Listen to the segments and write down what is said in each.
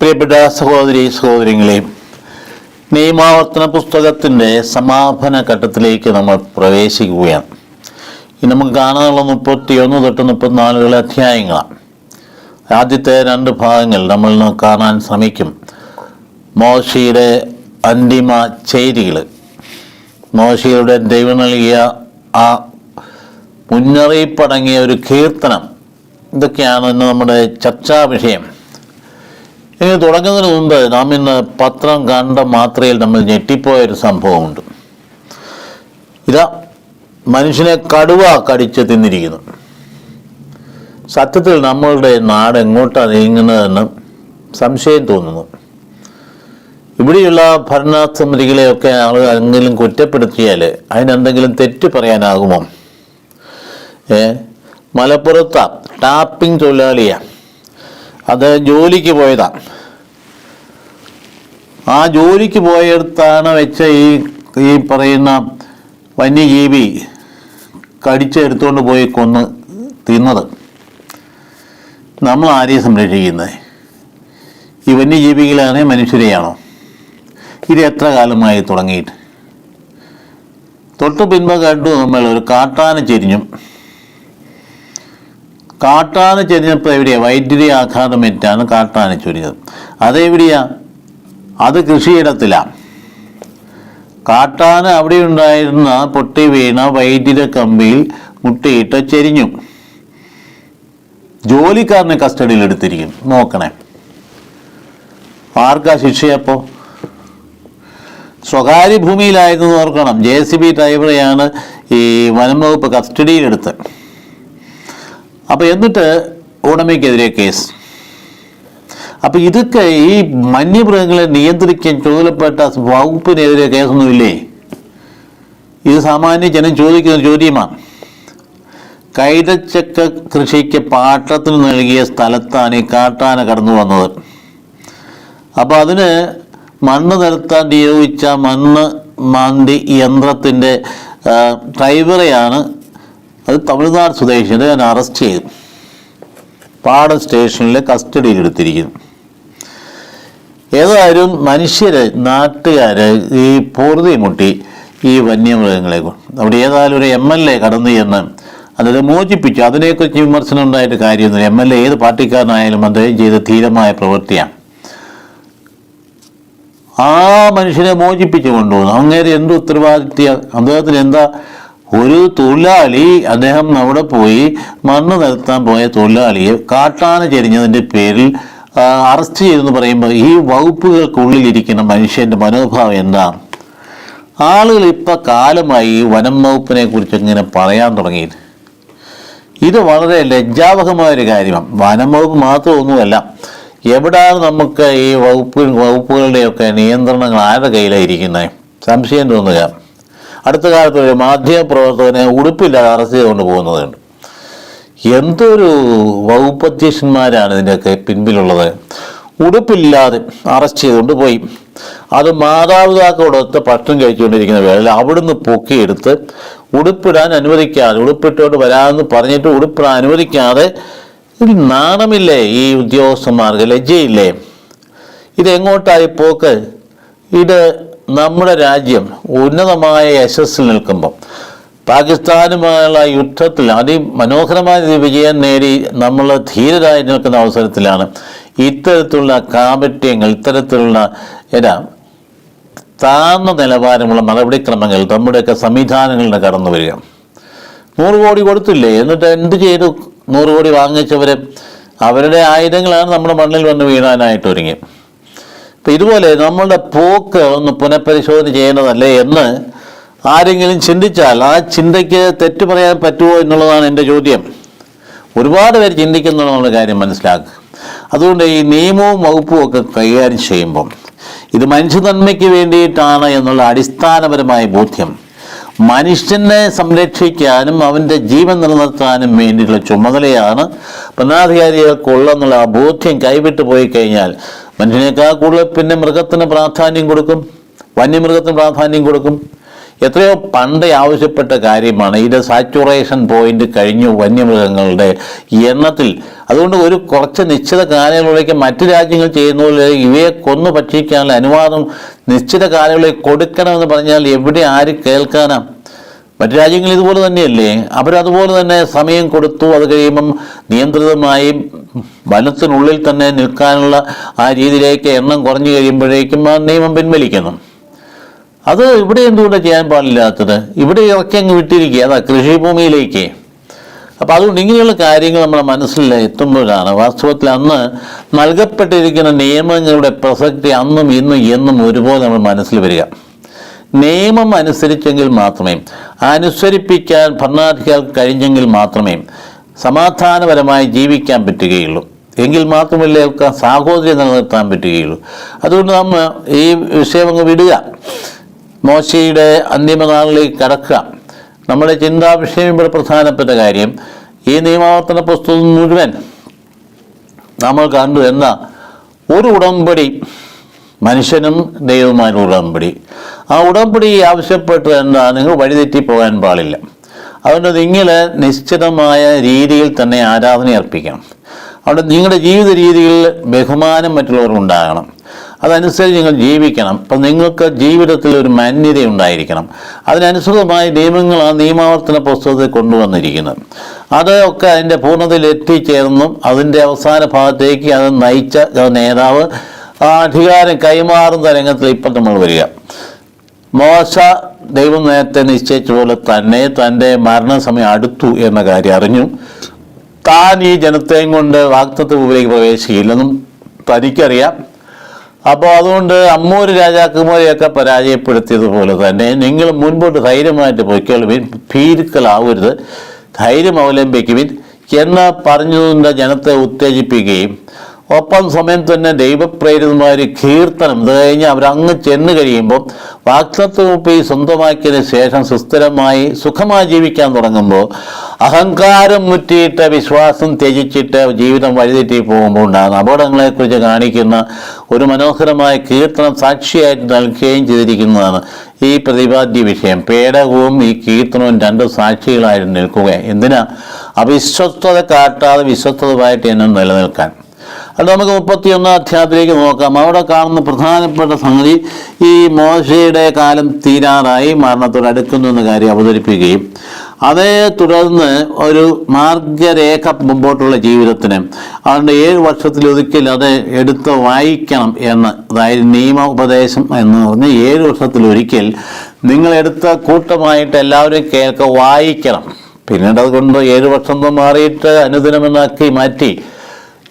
പ്രിയപ്പെട്ട സഹോദരി സഹോദരങ്ങളെ നിയമാവർത്തന പുസ്തകത്തിന്റെ സമാപന ഘട്ടത്തിലേക്ക് നമ്മൾ പ്രവേശിക്കുകയാണ്. ഇനി നമുക്ക് കാണാനുള്ള മുപ്പത്തിയൊന്ന് തൊട്ട് മുപ്പത്തിനാലുകളെ അധ്യായങ്ങളാണ്. ആദ്യത്തെ രണ്ട് ഭാഗങ്ങൾ നമ്മൾ കാണാൻ ശ്രമിക്കും. മോശയുടെ അന്തിമ ചേരികൾ. മോശയുടെ ദൈവം നൽകിയ ആ മുന്നറിയിപ്പടങ്ങിയ ഒരു കീർത്തനം. ഇതൊക്കെയാണ് ഇന്ന് നമ്മുടെ ചർച്ചാ വിഷയം ഇനി തുടങ്ങുന്നതിന് മുമ്പ് നാം ഇന്ന് പത്രം കണ്ട മാത്രയിൽ നമ്മൾ ഞെട്ടിപ്പോയ ഒരു സംഭവമുണ്ട്. ഇതാ മനുഷ്യനെ കടുവ കടിച്ച് തിന്നിരിക്കുന്നു. സത്യത്തിൽ നമ്മളുടെ നാട് എങ്ങോട്ടാണ് നീങ്ങുന്നതെന്ന് സംശയം തോന്നുന്നു. ഇവിടെയുള്ള ഭരണസമിതികളെയൊക്കെ ആളുകൾ എന്തെങ്കിലും കുറ്റപ്പെടുത്തിയാൽ അതിനെന്തെങ്കിലും തെറ്റ് പറയാനാകുമോ? ഏ? മലപ്പുറത്ത ടാപ്പിംഗ് തൊഴിലാളിയാണ് അത് ജോലിക്ക് പോയതാണ് ആ ജോലിക്ക് പോയടുത്താണ് വെച്ച ഈ ഈ പറയുന്ന വന്യജീവി കടിച്ചെടുത്തുകൊണ്ട് പോയി കൊന്ന് തിന്നത്. നമ്മൾ ആരെയും സംരക്ഷിക്കുന്നത് ഈ വന്യജീവികളാണ് മനുഷ്യരെയാണോ? ഇത് എത്ര കാലമായി തുടങ്ങിയിട്ട്? തൊട്ട് പിൻപ് കണ്ടു നമ്മൾ ഒരു കാട്ടാന ചെരിഞ്ഞും. കാട്ടാന ചെരിഞ്ഞപ്പോൾ എവിടെയാ? വൈദ്യുതി ആഘാതമേറ്റാണ് കാട്ടാന ചൊരിഞ്ഞത്. അതെവിടെയാ? അത് കൃഷിയിടത്തിലാണ് കാട്ടാന അവിടെ ഉണ്ടായിരുന്ന പൊട്ടി വീണ വൈദ്യുത കമ്പിയിൽ മുട്ടിയിട്ട് ചെരിഞ്ഞു. ജോലിക്കാരനെ കസ്റ്റഡിയിൽ എടുത്തിരിക്കും. നോക്കണേ. ആർക്കാ ശിക്ഷയപ്പോ സ്വകാര്യ ഭൂമിയിലായിരുന്നു ഓർക്കണം. ജെ സി ബി ഡ്രൈവറെയാണ് ഈ വനം വകുപ്പ് കസ്റ്റഡിയിലെടുത്ത് അപ്പോൾ എന്നിട്ട് ഉടമയ്ക്കെതിരെ കേസ്. അപ്പോൾ ഇതൊക്കെ ഈ വന്യമൃഗങ്ങളെ നിയന്ത്രിക്കാൻ ചുമതലപ്പെട്ട വകുപ്പിനെതിരെ കേസൊന്നുമില്ലേ? ഇത് സാമാന്യ ജനം ചോദിക്കുന്ന ചോദ്യമാണ്. കൈതച്ചക്ക കൃഷിക്ക് പാട്ടത്തിന് നൽകിയ സ്ഥലത്താണ് ഈ കാട്ടാന കടന്നു വന്നത്. അപ്പോൾ അതിന് മണ്ണ് നിരത്താൻ നിയോഗിച്ച മണ്ണ് മാന്തി യന്ത്രത്തിന്റെ ഡ്രൈവറെയാണ് അത് തമിഴ്നാട് സ്വദേശിനെ ഞാൻ അറസ്റ്റ് ചെയ്തു. പാടം സ്റ്റേഷനിലെ കസ്റ്റഡിയിൽ എടുത്തിരിക്കുന്നു. ഏതായാലും മനുഷ്യർ നാട്ടുകാർ ഈ പൂർതി മുട്ടി ഈ വന്യമൃഗങ്ങളെ അവിടെ ഏതായാലും ഒരു എം എൽ എ കടന്നു ചെന്ന് അതായത് മോചിപ്പിച്ചു. അതിനെക്കുറിച്ച് വിമർശനം ഉണ്ടായിട്ട് കാര്യമൊന്നുമില്ല. എം എൽ എ ഏത് പാർട്ടിക്കാരനായാലും അദ്ദേഹം ചെയ്ത ധീരമായ പ്രവൃത്തിയാണ്. ആ മനുഷ്യനെ മോചിപ്പിച്ചു കൊണ്ടുപോകുന്നു അങ്ങേര് എന്ത് ഉത്തരവാദിത്യ അദ്ദേഹത്തിന് എന്താ ഒരു തൊഴിലാളി അദ്ദേഹം അവിടെ പോയി മണ്ണ് നിരത്താൻ പോയ തൊഴിലാളിയെ കാട്ടാന ചെരിഞ്ഞതിന്റെ പേരിൽ അറസ്റ്റ് ചെയ്തെന്ന് പറയുമ്പോൾ ഈ വകുപ്പുകൾക്കുള്ളിലിരിക്കുന്ന മനുഷ്യന്റെ മനോഭാവം എന്താണ് ആളുകൾ ഇപ്പം കാലമായി വനം വകുപ്പിനെ കുറിച്ച് ഇങ്ങനെ പറയാൻ തുടങ്ങി ഇത് വളരെ ലജ്ജാവഹമായ ഒരു കാര്യമാണ്. വനം വകുപ്പ് മാത്രമൊന്നുമല്ല എവിടെയാണ് നമുക്ക് ഈ വകുപ്പ് വകുപ്പുകളുടെയൊക്കെ നിയന്ത്രണങ്ങൾ ആരുടെ കയ്യിലായിരിക്കുന്നത് സംശയം തോന്നുക. അടുത്ത കാലത്ത് ഒരു മാധ്യമ പ്രവർത്തകനെ ഉടുപ്പില്ലാതെ അറസ്റ്റ് ചെയ്തുകൊണ്ട് പോകുന്നതുണ്ട്. എന്തൊരു വകുപ്പ് അധ്യക്ഷന്മാരാണ് ഇതിന്റെയൊക്കെ പിൻപിലുള്ളത്. ഉടുപ്പില്ലാതെ അറസ്റ്റ് ചെയ്തുകൊണ്ട് പോയി. അത് മാതാപിതാക്കളോടൊത്ത് ഭക്ഷണം കഴിച്ചുകൊണ്ടിരിക്കുന്ന വേളയിൽ അവിടുന്ന് പൊക്കിയെടുത്ത് ഉടുപ്പിടാൻ അനുവദിക്കാതെ ഉടുപ്പിട്ടോട്ട് വരാമെന്ന് പറഞ്ഞിട്ട് ഉടുപ്പിടാൻ അനുവദിക്കാതെ ഇതിൽ നാണമില്ലേ ഈ ഉദ്യോഗസ്ഥന്മാർക്ക് ലജ്ജയില്ലേ? ഇതെങ്ങോട്ടായി പോക്ക്? ഇത് നമ്മുടെ രാജ്യം ഉന്നതമായ യശസ്സിൽ നിൽക്കുമ്പം പാകിസ്ഥാനുമായുള്ള യുദ്ധത്തിൽ അതിമനോഹരമായ വിജയം നേടി നമ്മൾ ധീരരായി നിൽക്കുന്ന അവസരത്തിലാണ് ഇത്തരത്തിലുള്ള കാപട്യങ്ങൾ ഇത്തരത്തിലുള്ള എന്നാ താഴ്ന്ന നിലവാരമുള്ള നടപടിക്രമങ്ങൾ നമ്മുടെയൊക്കെ സംവിധാനങ്ങളുടെ കടന്നു വരിക. നൂറ് കോടി കൊടുത്തില്ലേ? എന്നിട്ട് എന്ത് ചെയ്തു? നൂറ് കോടി വാങ്ങിച്ചവർ അവരുടെ ആയുധങ്ങളാണ് നമ്മുടെ മണ്ണിൽ വന്ന് വീഴാനായിട്ട് ഒരുങ്ങി. അപ്പം ഇതുപോലെ നമ്മളുടെ പോക്ക് ഒന്ന് പുനഃപരിശോധന ചെയ്യേണ്ടതല്ലേ എന്ന് ആരെങ്കിലും ചിന്തിച്ചാൽ ആ ചിന്തയ്ക്ക് തെറ്റ് പറയാൻ പറ്റുമോ എന്നുള്ളതാണ് എന്റെ ചോദ്യം. ഒരുപാട് പേര് ചിന്തിക്കുന്നുള്ള കാര്യം മനസ്സിലാക്കുക. അതുകൊണ്ട് ഈ നിയമവും വകുപ്പും ഒക്കെ കൈകാര്യം ചെയ്യുമ്പം ഇത് മനുഷ്യനന്മയ്ക്ക് വേണ്ടിയിട്ടാണ് എന്നുള്ള അടിസ്ഥാനപരമായ ബോധ്യം. മനുഷ്യനെ സംരക്ഷിക്കാനും അവന്റെ ജീവൻ നിലനിർത്താനും വേണ്ടിയിട്ടുള്ള ചുമതലയാണ് ഭരണാധികാരികൾക്കുള്ളെന്നുള്ള ആ ബോധ്യം കൈവിട്ട് പോയി കഴിഞ്ഞാൽ മനുഷ്യനേക്കാൾ കൂടുതൽ പിന്നെ മൃഗത്തിന് പ്രാധാന്യം കൊടുക്കും വന്യമൃഗത്തിന് പ്രാധാന്യം കൊടുക്കും. എത്രയോ പണ്ട് ആവശ്യപ്പെട്ട കാര്യമാണ്. ഇത് സാച്ചുറേഷൻ പോയിന്റ് കഴിഞ്ഞു വന്യമൃഗങ്ങളുടെ എണ്ണത്തിൽ. അതുകൊണ്ട് ഒരു കുറച്ച് നിശ്ചിത കാലയളവിലേക്ക് മറ്റു രാജ്യങ്ങൾ ചെയ്യുന്ന പോലെ ഇവയെ കൊന്നു ഭക്ഷിക്കാനുള്ള അനുവാദം നിശ്ചിത കാലയളവിൽ കൊടുക്കണമെന്ന് പറഞ്ഞാൽ എവിടെ ആര് കേൾക്കാനാ? മറ്റു രാജ്യങ്ങൾ ഇതുപോലെ തന്നെയല്ലേ? അവരതുപോലെ തന്നെ സമയം കൊടുത്തു അത് കഴിയുമ്പം നിയന്ത്രിതമായി വനത്തിനുള്ളിൽ തന്നെ നിൽക്കാനുള്ള ആ രീതിയിലേക്ക് എണ്ണം കുറഞ്ഞു കഴിയുമ്പോഴേക്കും ആ നിയമം പിൻവലിക്കുന്നു. അത് ഇവിടെ എന്തുകൊണ്ടാണ് ചെയ്യാൻ പാടില്ലാത്തത്? ഇവിടെ ഇറക്കി അങ്ങ് വിട്ടിരിക്കുക അതാ കൃഷിഭൂമിയിലേക്ക്. അപ്പോൾ അതുകൊണ്ട് ഇങ്ങനെയുള്ള കാര്യങ്ങൾ നമ്മുടെ മനസ്സിൽ എത്തുമ്പോഴാണ് വാസ്തവത്തിൽ അന്ന് നൽകപ്പെട്ടിരിക്കുന്ന നിയമങ്ങളുടെ പ്രസക്തി അന്നും ഇന്നും എന്നും ഒരുപോലെ നമ്മൾ മനസ്സിൽ വരിക. നിയമം അനുസരിച്ചെങ്കിൽ മാത്രമേ അനുസരിപ്പിക്കാൻ ഭരണാധികാരികൾക്ക് കഴിഞ്ഞെങ്കിൽ മാത്രമേ സമാധാനപരമായി ജീവിക്കാൻ പറ്റുകയുള്ളൂ. എങ്കിൽ മാത്രമല്ലേ അവർക്ക് സാഹോദര്യം നിലനിർത്താൻ പറ്റുകയുള്ളൂ. അതുകൊണ്ട് നമ്മൾ ഈ വിഷയം അങ്ങ് വിടുക. മോശയുടെ അന്തിമനാളിലേക്ക് കടക്കുക. നമ്മുടെ ചിന്താ വിഷയം ഇവിടെ പ്രധാനപ്പെട്ട കാര്യം ഈ നിയമാവർത്തന പുസ്തകം മുഴുവൻ നമ്മൾ കണ്ടു എന്ന ഒരു ഉടമ്പടി മനുഷ്യനും ദൈവവുമായുള്ള ഉടമ്പടി. ആ ഉടമ്പടി ആവശ്യപ്പെട്ട് എന്താ? നിങ്ങൾ വഴിതെറ്റി പോകാൻ പാടില്ല. അതുകൊണ്ട് നിങ്ങൾ നിശ്ചിതമായ രീതിയിൽ തന്നെ ആരാധന അർപ്പിക്കണം. അവിടെ നിങ്ങളുടെ ജീവിത രീതിയിൽ ബഹുമാനം മറ്റുള്ളവർ ഉണ്ടാകണം. അതനുസരിച്ച് നിങ്ങൾ ജീവിക്കണം. അപ്പം നിങ്ങൾക്ക് ജീവിതത്തിൽ ഒരു മാന്യത ഉണ്ടായിരിക്കണം. അതിനനുസൃതമായ നിയമങ്ങൾ ആ നിയമാവർത്തന പുസ്തകത്തിൽ കൊണ്ടുവന്നിരിക്കുന്നത് അതൊക്കെ അതിന്റെ പൂർണതയിൽ എത്തിച്ചേർന്നും അതിന്റെ അവസാന ഭാഗത്തേക്ക് അത് നയിച്ച നേതാവ് ആ അധികാരം കൈമാറുന്ന രംഗത്തിൽ ഇപ്പം നമ്മൾ വരിക. മോശ ദൈവം നേരത്തെ നിശ്ചയിച്ച പോലെ തന്നെ തന്റെ മരണസമയം അടുത്തു എന്ന കാര്യം അറിഞ്ഞു. താൻ ഈ ജനത്തെയും കൊണ്ട് വാക്തത്വ ഭൂമിയിലേക്ക് പ്രവേശിക്കില്ലെന്നും തനിക്കറിയാം. അപ്പോൾ അതുകൊണ്ട് അമ്മൂര് രാജാക്കുമാരെയൊക്കെ പരാജയപ്പെടുത്തിയതുപോലെ തന്നെ നിങ്ങൾ മുൻപോട്ട് ധൈര്യമായിട്ട് പൊയ്ക്കൊള്ളുവിൻ ഭീരുക്കളാവരുത്. ധൈര്യം അവലംബിക്കുവിൻ. എന്ന് പറഞ്ഞതിന്റെ ജനത്തെ ഉത്തേജിപ്പിക്കുകയും ഒപ്പം സമയം തന്നെ ദൈവപ്രേരിതമായ കീർത്തനം ഇത് കഴിഞ്ഞ് അവരങ്ങ് ചെന്ന് കഴിയുമ്പോൾ വാക്തത്വപ്പി സ്വന്തമാക്കിയതിന് ശേഷം സുസ്ഥിരമായി സുഖമായി ജീവിക്കാൻ തുടങ്ങുമ്പോൾ അഹങ്കാരം മുറ്റിയിട്ട് വിശ്വാസം ത്യജിച്ചിട്ട് ജീവിതം വഴിതെറ്റി പോകുമ്പോൾ ഉണ്ടാകുന്ന അപകടങ്ങളെക്കുറിച്ച് കാണിക്കുന്ന ഒരു മനോഹരമായ കീർത്തനം സാക്ഷിയായിട്ട് നൽകുകയും ചെയ്തിരിക്കുന്നതാണ് ഈ പ്രതിപാദ്യ വിഷയം. പേടകവും ഈ കീർത്തനവും രണ്ട് സാക്ഷികളായിട്ട് നിൽക്കുക എന്തിനാ? അവിശ്വസ്തത കാട്ടാതെ വിശ്വസ്തതമായിട്ട് എന്നെ നിലനിൽക്കാൻ. അത് നമുക്ക് മുപ്പത്തിയൊന്നാം അധ്യായത്തിലേക്ക് നോക്കാം. അവിടെ കാണുന്ന പ്രധാനപ്പെട്ട സംഗതി ഈ മോശയുടെ കാലം തീരാറായി മരണത്തോട് അടുക്കുന്നു എന്ന കാര്യം അവതരിപ്പിക്കുകയും അതേ തുടർന്ന് ഒരു മാർഗരേഖ മുമ്പോട്ടുള്ള ജീവിതത്തിന് അതുകൊണ്ട് ഏഴ് വർഷത്തിലൊരിക്കൽ അത് എടുത്ത് വായിക്കണം എന്ന് അതായത് നിയമ ഉപദേശം എന്ന് പറഞ്ഞ് ഏഴ് വർഷത്തിലൊരിക്കൽ നിങ്ങളെടുത്ത കൂട്ടമായിട്ട് എല്ലാവരും കേൾക്ക വായിക്കണം. പിന്നീട് അതുകൊണ്ട് ഏഴ് വർഷം മാറിയിട്ട് അനുദിനമെന്നാക്കി മാറ്റി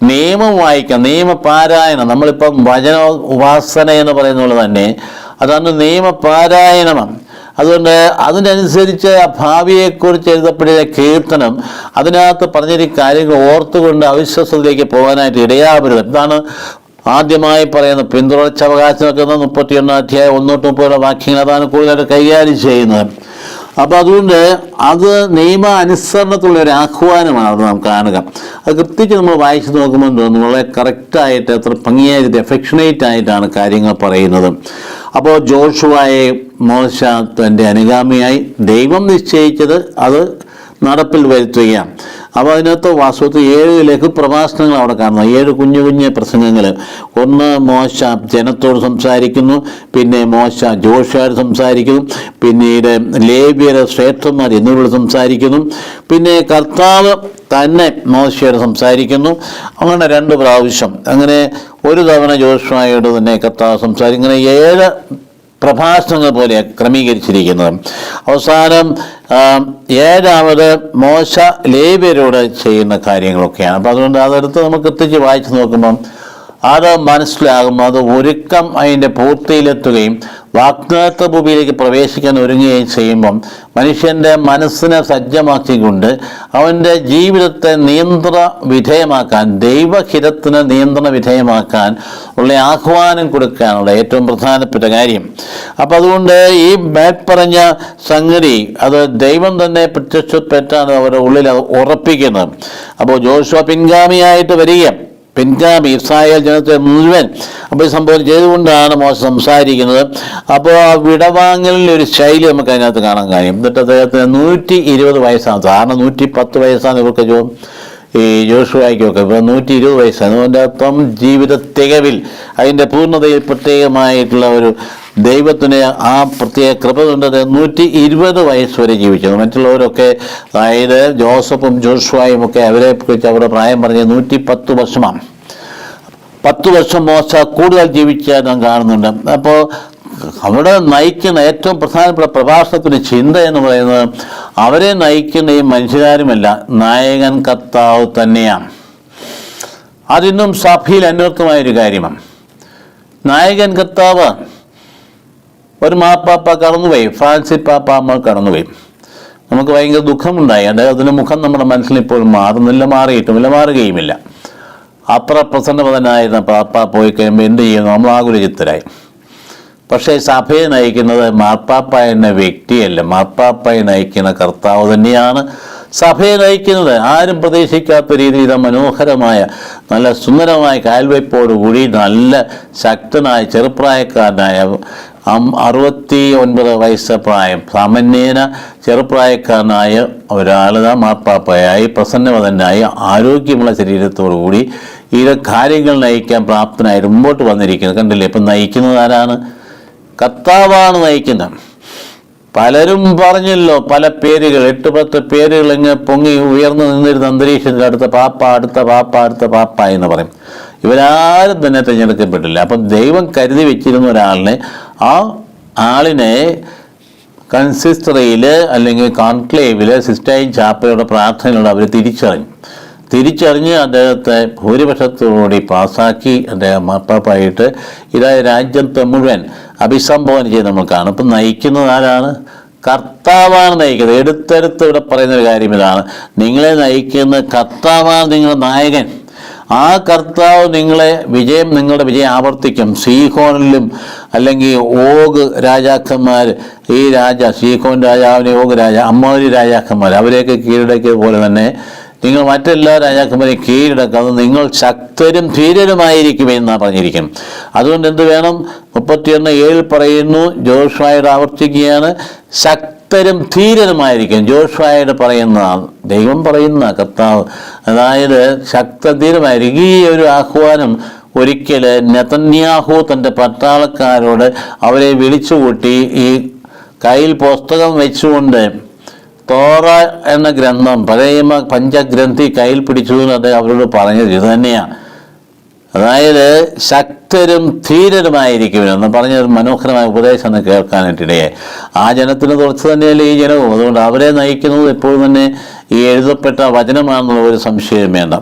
നിയമം വായിക്കാം നിയമപാരായണം. നമ്മളിപ്പം വചന ഉപാസന എന്ന് പറയുന്ന പോലെ തന്നെ അതാണ് നിയമപാരായണമാണ്. അതുകൊണ്ട് അതിനനുസരിച്ച് ഭാവിയെക്കുറിച്ച് എഴുതപ്പെടുന്ന കീർത്തനം അതിനകത്ത് പറഞ്ഞിരിക്കുന്ന കാര്യങ്ങൾ ഓർത്തുകൊണ്ട് അവിശ്വസതയിലേക്ക് പോകാനായിട്ട് ഇടയാവരുത്. ഇതാണ് ആദ്യമായി പറയുന്ന പിന്തുടർച്ച അവകാശം വെക്കുന്ന മുപ്പത്തിയൊന്നാം അധ്യായം ഒന്നോട്ട് മുപ്പതുള്ള വാക്യങ്ങൾ അതാണ് കൂടുതലായിട്ട് കൈകാര്യം ചെയ്യുന്നത്. അപ്പോൾ അതുകൊണ്ട് അത് നിയമ അനുസരണത്തുള്ള ഒരു ആഹ്വാനമാണ് അത് നാം കാണുക. അത് കൃത്യച്ച് നമ്മൾ വായിച്ചു നോക്കുമ്പോൾ തോന്നുന്നു വളരെ കറക്റ്റായിട്ട് എത്ര ഭംഗിയായിട്ട് എഫെക്ഷനേറ്റ് ആയിട്ടാണ് കാര്യങ്ങൾ പറയുന്നത്. അപ്പോൾ ജോഷുവായെ മോശ തന്റെ അനുഗാമിയായി ദൈവം നിശ്ചയിച്ചത് അത് നടപ്പിൽ വരുത്തുകയാണ്. അപ്പോൾ അതിനകത്ത് വാസ്തവത്തിൽ ഏഴ് ലഘു പ്രഭാഷണങ്ങൾ അവിടെ കാണുന്നു. ഏഴ് കുഞ്ഞു കുഞ്ഞു പ്രസംഗങ്ങൾ. ഒന്ന് മോശ ജനത്തോട് സംസാരിക്കുന്നു പിന്നെ മോശ ജോഷയോട് സംസാരിക്കുന്നു പിന്നീട് ലേബിയരെ ശ്രേഷ്ഠന്മാർ എന്നിവരോട് സംസാരിക്കുന്നു പിന്നെ കർത്താവ് തന്നെ മോശയോട് സംസാരിക്കുന്നു. അങ്ങനെ രണ്ട് പ്രാവശ്യം. അങ്ങനെ ഒരു തവണ ജോഷുവായോട് തന്നെ കർത്താവ് സംസാരിക്കും ഇങ്ങനെ ഏഴ് പ്രഭാഷണങ്ങൾ പോലെ ക്രമീകരിച്ചിരിക്കുന്നത്. അവസാനം ഏഴാമത് മോശ ലേബ്യരോട് ചെയ്യുന്ന കാര്യങ്ങളൊക്കെയാണ്. അപ്പോൾ അതുകൊണ്ട് അതെടുത്ത് നമുക്ക് എത്തിച്ച് വായിച്ച് നോക്കുമ്പം അത് മനസ്സിലാകും അത് ഒരുക്കം അതിന്റെ പൂർത്തിയിലെത്തുകയും വാഗ്ദത്ത ഭൂമിയിലേക്ക് പ്രവേശിക്കാൻ ഒരുങ്ങുകയും ചെയ്യുമ്പം മനുഷ്യന്റെ മനസ്സിനെ സജ്ജമാക്കിക്കൊണ്ട് അവന്റെ ജീവിതത്തെ നിയന്ത്ര വിധേയമാക്കാൻ ദൈവഹിതത്തിന് നിയന്ത്രണ വിധേയമാക്കാൻ ഉള്ള ആഹ്വാനം കൊടുക്കാനുള്ള ഏറ്റവും പ്രധാനപ്പെട്ട കാര്യം. അപ്പം അതുകൊണ്ട് ഈ മേൽപ്പറഞ്ഞ സംഗതി അത് ദൈവം തന്നെ പ്രത്യക്ഷപ്പെട്ടാണ് അവരുടെ ഉള്ളിൽ ഉറപ്പിക്കുന്നത്. അപ്പോൾ ജോഷ പിൻഗാമിയായിട്ട് വരിക പിൻഗാമി ഇസ്രായേൽ ജനത്തെ മുഴുവൻ അഭിസംബോധന ചെയ്തുകൊണ്ടാണ് മോശം സംസാരിക്കുന്നത്. അപ്പോൾ ആ വിടവാങ്ങലിന്റെ ഒരു ശൈലി നമുക്ക് അതിനകത്ത് കാണാൻ കഴിയും. എന്നിട്ട് അദ്ദേഹത്തിന് നൂറ്റി ഇരുപത് വയസ്സാണ്. സാധാരണ നൂറ്റി പത്ത് വയസ്സാണ് ഇവർക്ക് ജോ ഈ ജോഷുവായിക്കൊക്കെ ഇപ്പോൾ നൂറ്റി ഇരുപത് വയസ്സാണ്. അതുകൊണ്ട് അപ്പം ജീവിത തികവിൽ അതിന്റെ പൂർണതയിൽ പ്രത്യേകമായിട്ടുള്ള ഒരു ദൈവത്തിന് ആ പ്രത്യേക കൃപ കൊണ്ടത് നൂറ്റി ഇരുപത് വയസ്സ് വരെ ജീവിച്ചത് മറ്റുള്ളവരൊക്കെ അതായത് ജോസഫും ജോഷുവായും ഒക്കെ അവരെ കുറിച്ച് അവരുടെ പ്രായം പറഞ്ഞ നൂറ്റി പത്ത് വർഷമാണ്. പത്ത് വർഷം മോശ കൂടുതൽ ജീവിച്ച നാം കാണുന്നുണ്ട്. അപ്പോൾ അവിടെ നയിക്കുന്ന ഏറ്റവും പ്രധാനപ്പെട്ട പ്രഭാഷണത്തിന് ചിന്ത എന്ന് പറയുന്നത് അവരെ നയിക്കുന്ന ഈ മനുഷ്യരാരുമല്ല നായകൻ കത്താവ് തന്നെയാണ്. അതിന്നും സഭയിൽ അന്വർത്ഥമായൊരു കാര്യമാണ്. നായകൻ കത്താവ് ഒരു മാപ്പാപ്പ കടന്നുപോയി ഫ്രാൻസിസ് പാപ്പാമ്മ കടന്നുപോയി. നമുക്ക് ഭയങ്കര ദുഃഖമുണ്ടായി. അദ്ദേഹത്തിന്റെ മുഖം നമ്മുടെ മനസ്സിൽ ഇപ്പോൾ മാറുന്നില്ല മാറിയിട്ടുമില്ല മാറുകയുമില്ല. അപ്രപ്രസന്നപതനായിരുന്ന പാപ്പ പോയി കഴിയുമ്പോൾ എന്ത് ചെയ്യുന്നു? നമ്മൾ ആകുലചിത്തരായി പക്ഷേ സഭയെ നയിക്കുന്നത് മാർപ്പാപ്പ എന്ന വ്യക്തിയല്ല. മാർപ്പാപ്പയെ നയിക്കുന്ന കർത്താവ് തന്നെയാണ് സഭയെ നയിക്കുന്നത്. ആരും പ്രതീക്ഷിക്കാത്ത രീതിയിൽ മനോഹരമായ നല്ല സുന്ദരമായ കാൽവയ്പോടുകൂടി നല്ല ശക്തനായ ചെറുപ്രായക്കാരനായ അറുപത്തി ഒൻപത് വയസ്സ് പ്രായം സാമാന്യേന ചെറുപ്രായക്കാരനായ ഒരാൾ മാപ്പാപ്പയായി പ്രസന്നവതനായി ആരോഗ്യമുള്ള ശരീരത്തോടു കൂടി ഈ കാര്യങ്ങൾ നയിക്കാൻ പ്രാപ്തനായി മുമ്പോട്ട് വന്നിരിക്കുന്നത്. കണ്ടില്ലേ? ഇപ്പം നയിക്കുന്നത് ആരാണ്? കർത്താവാണ് നയിക്കുന്നത്. പലരും പറഞ്ഞല്ലോ പല പേരുകൾ എട്ട് പത്ത് പേരുകൾ ഇങ്ങ് പൊങ്ങി ഉയർന്നു നിന്നിരുന്ന അന്തരീക്ഷത്തിൽ അടുത്ത പാപ്പ അടുത്ത പാപ്പ അടുത്ത പാപ്പ എന്ന് പറയും. ഇവരാരും തന്നെ തിരഞ്ഞെടുക്കപ്പെട്ടില്ല. അപ്പം ദൈവം കരുതി വെച്ചിരുന്ന ഒരാളിനെ ആ ആളിനെ കൺസിസ്റ്ററിയിൽ അല്ലെങ്കിൽ കോൺക്ലേവിൽ സിസ്റ്റൈൻ ചാപ്പയുടെ പ്രാർത്ഥനയിലൂടെ അവർ തിരിച്ചറിഞ്ഞു. തിരിച്ചറിഞ്ഞ് അദ്ദേഹത്തെ ഭൂരിപക്ഷത്തോടുകൂടി പാസ്സാക്കി അദ്ദേഹം മാപ്പാപ്പായിട്ട് ഇതായ രാജ്യത്തെ മുഴുവൻ അഭിസംബോധന ചെയ്ത് നമ്മൾ കാണും. ഇപ്പം നയിക്കുന്നത് ആരാണ്? കർത്താവാണ് നയിക്കുന്നത്. എടുത്തെടുത്ത് ഇവിടെ പറയുന്ന ഒരു കാര്യം ഇതാണ്. നിങ്ങളെ നയിക്കുന്ന കർത്താവാണ് നിങ്ങളുടെ നായകൻ. ആ കർത്താവ് നിങ്ങളെ വിജയം നിങ്ങളുടെ വിജയം ആവർത്തിക്കും. സീഹോണിലും അല്ലെങ്കിൽ ഓഗ് രാജാക്കന്മാർ ഈ രാജ സീഹോൻ രാജാവിനെ ഓഗ് രാജ അമ്മാവരി രാജാക്കന്മാർ അവരെയൊക്കെ കീഴടക്കിയത് പോലെ തന്നെ നിങ്ങൾ മറ്റെല്ലാ രാജാക്കന്മാരെയും കീഴടക്കുന്നത് നിങ്ങൾ ശക്തരും ധീരരുമായിരിക്കുമെന്നാണ് പറഞ്ഞിരിക്കുന്നത് അതുകൊണ്ട് എന്ത് വേണം? മുപ്പത്തിയൊന്ന് ഏഴിൽ പറയുന്നു ജോഷായുടെ ആവർത്തിക്കുകയാണ് ശക്തരും ധീരരുമായിരിക്കും. ജോഷായുടെ പറയുന്ന ദൈവം പറയുന്ന കർത്താവ് അതായത് ശക്തധീരമായിരിക്കും ഈ ഒരു ആഹ്വാനം ഒരിക്കൽ നെതന്യാഹു തന്റെ പട്ടാളക്കാരോട് അവരെ വിളിച്ചുകൂട്ടി ഈ കയ്യിൽ പുസ്തകം വെച്ചുകൊണ്ട് തോറ എന്ന ഗ്രന്ഥം പഴയ പഞ്ചഗ്രന്ഥി കയ്യിൽ പിടിച്ചു എന്ന് അദ്ദേഹം അവരോട് പറഞ്ഞത് ഇത് തന്നെയാണ് അതായത് ശക്തരും ധീരരുമായിരിക്കുമെന്ന് പറഞ്ഞ ഒരു മനോഹരമായ ഉപദേശം എന്ന് കേൾക്കാനായിട്ടിടയായി. ആ ജനത്തിന് കുറച്ച് തന്നെയല്ലേ ഈ ജനവും അതുകൊണ്ട് അവരെ നയിക്കുന്നത് എപ്പോഴും തന്നെ ഈ എഴുതപ്പെട്ട വചനമാണെന്നുള്ള ഒരു സംശയം വേണ്ട.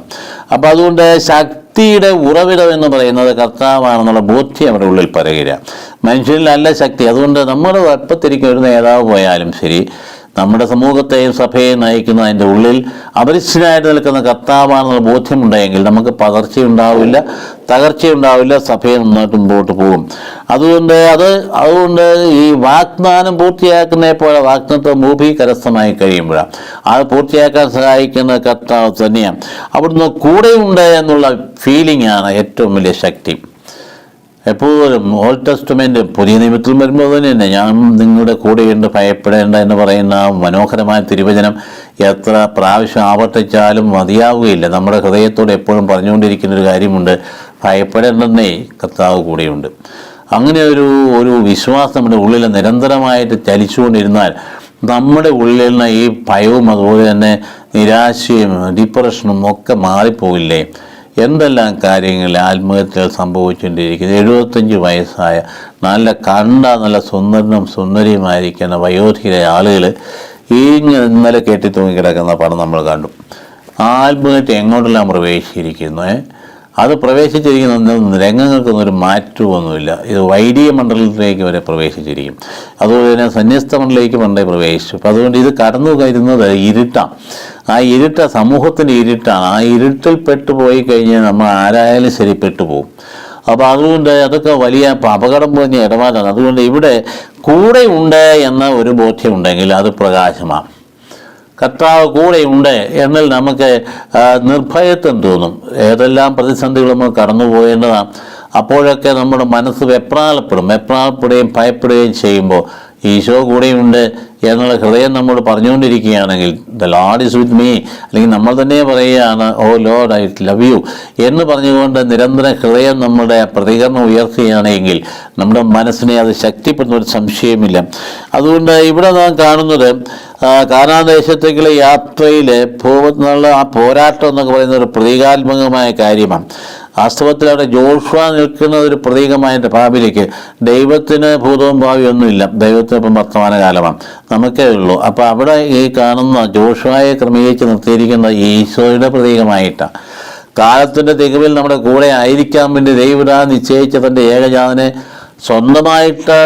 അപ്പം അതുകൊണ്ട് ശക്തിയുടെ ഉറവിടം എന്ന് പറയുന്നത് കർത്താവാണെന്നുള്ള ബോധ്യം അവരുടെ ഉള്ളിൽ പറയുക മനുഷ്യനിലല്ല ശക്തി. അതുകൊണ്ട് നമ്മൾ ഒപ്പത്തിരിക്കുന്ന ഒരു നേതാവ് പോയാലും ശരി നമ്മുടെ സമൂഹത്തെയും സഭയെ നയിക്കുന്ന അതിന്റെ ഉള്ളിൽ അപരിശ്ചിതനായിട്ട് നിൽക്കുന്ന കർത്താവാണെന്നുള്ള ബോധ്യമുണ്ടെങ്കിൽ നമുക്ക് പകർച്ചയുണ്ടാവില്ല തകർച്ചയുണ്ടാവില്ല സഭയെ നന്നായിട്ട് മുമ്പോട്ട് പോകും. അതുകൊണ്ട് അത് അതുകൊണ്ട് ഈ വാഗ്ദാനം പൂർത്തിയാക്കുന്നതിനെ പോലെ വാഗ്ദത്വം ഭൂമി കരസ്ഥമായി കഴിയുമ്പോഴാണ്. അത് പൂർത്തിയാക്കാൻ സഹായിക്കുന്ന കർത്താവ് തന്നെയാണ്. അവിടുന്ന് കൂടെയുണ്ട് എന്നുള്ള ആണ് ഏറ്റവും വലിയ ശക്തി. എപ്പോഴും ഓൾഡ് ടെസ്റ്റ്മെന്റ് പുതിയ നിയമത്തിൽ വരുമ്പോൾ തന്നെ ഞാൻ നിങ്ങളുടെ കൂടെയുണ്ട് ഭയപ്പെടേണ്ട എന്ന് പറയുന്ന മനോഹരമായ തിരുവചനം എത്ര പ്രാവശ്യം ആവർത്തിച്ചാലും മതിയാവുകയില്ല. നമ്മുടെ ഹൃദയത്തോട് എപ്പോഴും പറഞ്ഞുകൊണ്ടിരിക്കുന്ന ഒരു കാര്യമുണ്ട്. ഭയപ്പെടേണ്ടെന്നേ കർത്താവ് കൂടെയുണ്ട്. അങ്ങനെ ഒരു ഒരു വിശ്വാസം നമ്മുടെ ഉള്ളിൽ നിരന്തരമായിട്ട് ചലിച്ചുകൊണ്ടിരുന്നാൽ നമ്മുടെ ഉള്ളിൽ നിന്ന് ഈ ഭയവും അതുപോലെ തന്നെ നിരാശയും ഡിപ്രഷനും ഒക്കെ മാറിപ്പോകില്ലേ? എന്തെല്ലാം കാര്യങ്ങൾ ആത്മഹത്യകൾ സംഭവിച്ചുകൊണ്ടിരിക്കുന്നത് എഴുപത്തഞ്ച് വയസ്സായ നല്ല കണ്ട നല്ല സുന്ദരനും സുന്ദരിയുമായിരിക്കുന്ന വയോധിക ആളുകൾ ഈ ഇന്നലെ കെട്ടി തൂങ്ങിക്കിടക്കുന്ന പടം നമ്മൾ കണ്ടു ആത്മഹത്യ എങ്ങോട്ടെല്ലാം പ്രവേശിച്ചിരിക്കുന്നു ഏ? അത് പ്രവേശിച്ചിരിക്കുന്ന രംഗങ്ങൾക്കൊന്നും ഒരു മാറ്റമൊന്നുമില്ല ഇത് വൈദിക മണ്ഡലത്തിലേക്ക് വരെ പ്രവേശിച്ചിരിക്കും. അതുപോലെ തന്നെ സന്യസ്ത മണ്ഡലത്തിലേക്ക് പണ്ടേ പ്രവേശിച്ചു. അപ്പോൾ അതുകൊണ്ട് ഇത് കടന്നു കയറുന്നത് ഇരുട്ടാണ്. ആ ഇരുട്ട സമൂഹത്തിന്റെ ഇരുട്ടാണ്. ആ ഇരുട്ടിൽ പെട്ടുപോയി കഴിഞ്ഞാൽ നമ്മൾ ആരായാലും ശരി പെട്ടുപോകും. അപ്പോൾ അതുകൊണ്ട് അതൊക്കെ വലിയ അപകടം പറഞ്ഞ ഇടപാടാണ്. അതുകൊണ്ട് ഇവിടെ കൂടെ ഉണ്ട് എന്ന ഒരു ബോധ്യമുണ്ടെങ്കിൽ അത് പ്രകാശമാണ്. കർത്താവ് കൂടെയുണ്ട് എന്നാൽ നമുക്ക് നിർഭയത്വം തോന്നും. ഏതെല്ലാം പ്രതിസന്ധികളും കടന്നു പോകേണ്ടതാണ് അപ്പോഴൊക്കെ നമ്മുടെ മനസ്സ് വെപ്രാളപ്പെടും. വെപ്രാളപ്പെടുകയും ഭയപ്പെടുകയും ചെയ്യുമ്പോൾ ഈശോ കൂടെയുണ്ട്. എന്നുള്ള ഹൃദയം നമ്മൾ പറഞ്ഞുകൊണ്ടിരിക്കുകയാണെങ്കിൽ the Lord is with me അല്ലെങ്കിൽ നമ്മൾ തന്നെ പറയുകയാണ് oh load I love you എന്ന് പറഞ്ഞുകൊണ്ട് നിരന്തരം ഹൃദയം നമ്മുടെ പ്രതികരണം ഉയർത്തുകയാണെങ്കിൽ നമ്മുടെ മനസ്സിനെ അത് ശക്തിപ്പെടുന്ന ഒരു സംശയമില്ല. അതുകൊണ്ട് ഇവിടെ നാം കാണുന്നത് കാനാദേശത്തേക്കുള്ള യാത്രയിൽ പോകുന്നുള്ള ആ പോരാട്ടം എന്നൊക്കെ പറയുന്ന ഒരു പ്രതീകാത്മകമായ കാര്യമാണ്. വാസ്തവത്തിൽ അവിടെ ജോഷുവ നിൽക്കുന്ന ഒരു പ്രതീകമായ ഭാവിയിലേക്ക് ദൈവത്തിന് ഭൂതവും ഭാവിയൊന്നുമില്ല. ദൈവത്തിനൊപ്പം വർത്തമാന കാലമാണ് നമുക്കേ ഉള്ളൂ. അപ്പോൾ അവിടെ ഈ കാണുന്ന ജോഷുവായെ ക്രമീകരിച്ച് നിർത്തിയിരിക്കുന്ന ഈശോയുടെ പ്രതീകമായിട്ടാണ് കാലത്തിന്റെ തികവിൽ നമ്മുടെ കൂടെ ആയിരിക്കാൻ വേണ്ടി ദൈവരാ നിശ്ചയിച്ച തന്റെ ഏകജാതനെ സ്വന്തമായിട്ട്